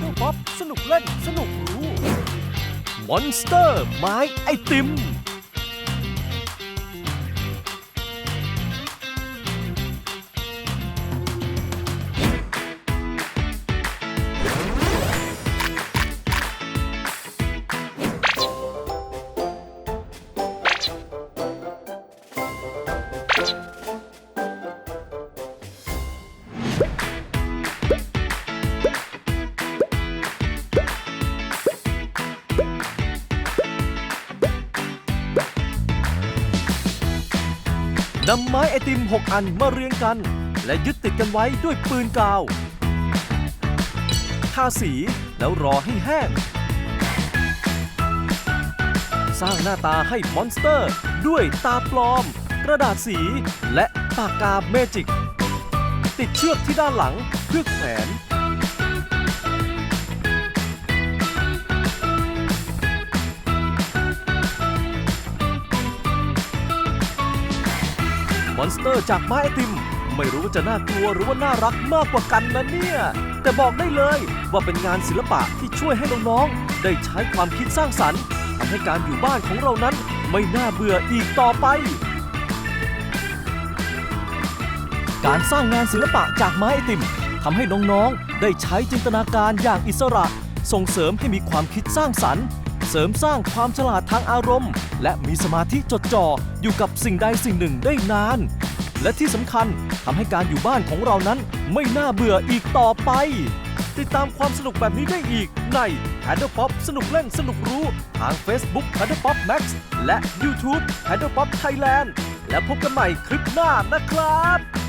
ตู้ป๊อปสนุกเล่นสนุกรู้มอนสเตอร์ไม้ไอติม นำไม้ไอติม 6 อันมาเรียงกัน และยึดติดกันไว้ด้วยปืนกาว ทาสีแล้วรอให้แห้ง สร้างหน้าตาให้มอนสเตอร์ ด้วยตาปลอม กระดาษสีและปากกาเมจิก ติดเชือกที่ด้านหลังเพื่อแขวน มอนสเตอร์จากไม้ไอติม ไม่รู้ว่าจะน่ากลัวหรือว่าน่ารักมากกว่ากันนะเนี่ย แต่บอกได้เลยว่าเป็นงานศิลปะที่ช่วยให้น้องๆได้ใช้ความคิดสร้างสรรค์ทำให้การอยู่บ้านของเรานั้นไม่น่าเบื่ออีกต่อไป การสร้างงานศิลปะจากไม้ไอติมทำให้น้องๆ ได้ใช้จินตนาการอย่างอิสระ ส่งเสริมให้มีความคิดสร้างสรรค์ เสริมสร้างความฉลาดทางอารมณ์ และมีสมาธิจดจ่ออยู่กับสิ่งใดสิ่งหนึ่งได้นาน และที่สำคัญทำให้การอยู่บ้านของเรานั้นไม่น่าเบื่ออีกต่อไป ติดตามความสนุกแบบนี้ได้อีกใน p a d d l e Pop สนุกเล่นสนุกรู้ ทาง Facebook p a d d l e Pop Max และ YouTube p a d d l e Pop Thailand และพบกันใหม่คลิปหน้านะครับ